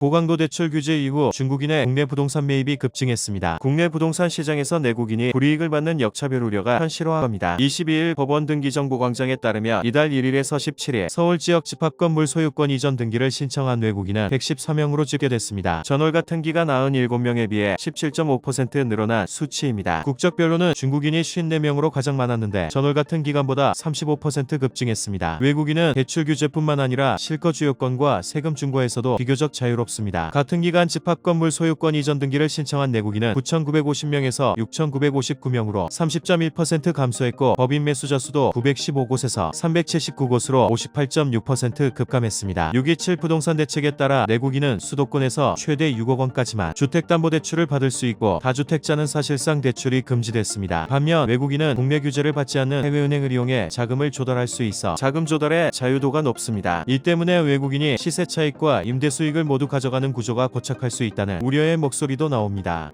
고강도 대출 규제 이후 중국인의 국내 부동산 매입이 급증했습니다. 국내 부동산 시장에서 내국인이 불이익을 받는 역차별 우려가 현실화합니다. 22일 법원 등기 정보 광장에 따르면 이달 1일에서 17일 서울 지역 집합 건물 소유권 이전 등기를 신청한 외국인은 114명으로 집계됐습니다. 전월 같은 기간 97명에 비해 17.5% 늘어난 수치입니다. 국적별로는 중국인이 54명으로 가장 많았는데 전월 같은 기간보다 35% 급증했습니다. 외국인은 대출 규제뿐만 아니라 실거 주요권과 세금 중과에서도 비교적 자유롭습니다. 같은 기간 집합 건물 소유권 이전 등기를 신청한 내국인은 9,950명에서 6,959명으로 30.1% 감소했고 법인 매수자 수도 915곳에서 379곳으로 58.6% 급감했습니다. 627 부동산 대책에 따라 내국인은 수도권에서 최대 6억 원까지만 주택담보대출을 받을 수 있고 다주택자는 사실상 대출이 금지됐습니다. 반면 외국인은 국내 규제를 받지 않는 해외은행을 이용해 자금을 조달할 수 있어 자금 조달의 자유도가 높습니다. 이 때문에 외국인이 시세 차익과 임대 수익을 모두 가져가는 구조가 고착할 수 있다는 우려의 목소리도 나옵니다.